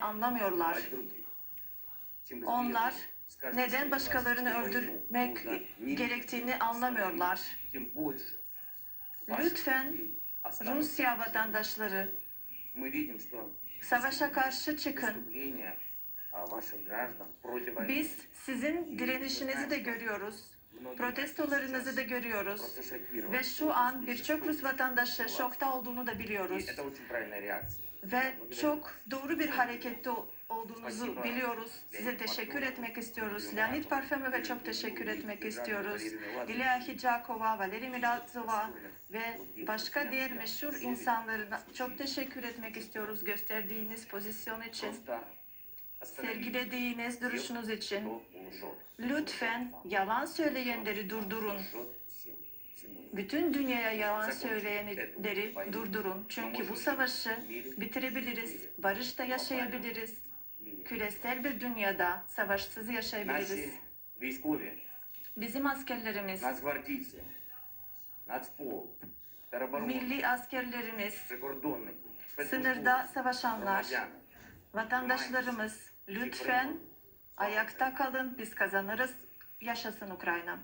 anlamıyorlar. Onlar neden başkalarını öldürmek gerektiğini anlamıyorlar. Lütfen Rusya vatandaşları savaşa karşı çıkın. Biz sizin direnişinizi de görüyoruz. Protestolarınızı da görüyoruz. Ve şu an birçok Rus vatandaşı şokta olduğunu da biliyoruz ve çok doğru bir harekette olduğunuzu biliyoruz. Size teşekkür etmek istiyoruz. Leonid Parfemov'a çok teşekkür etmek istiyoruz. Dilya Hicakova, Valeri Milatova ve başka diğer meşhur insanlara çok teşekkür etmek istiyoruz gösterdiğiniz pozisyon için sergilediğiniz duruşunuz için. Lütfen yalan söyleyenleri durdurun. Bütün dünyaya yalan söyleyenleri durdurun. Çünkü bu savaşı bitirebiliriz. Barışta yaşayabiliriz. Küresel bir dünyada savaşsız yaşayabiliriz. Bizim askerlerimiz, milli askerlerimiz, sınırda savaşanlar, vatandaşlarımız lütfen ayakta kalın biz kazanırız. Yaşasın Ukrayna.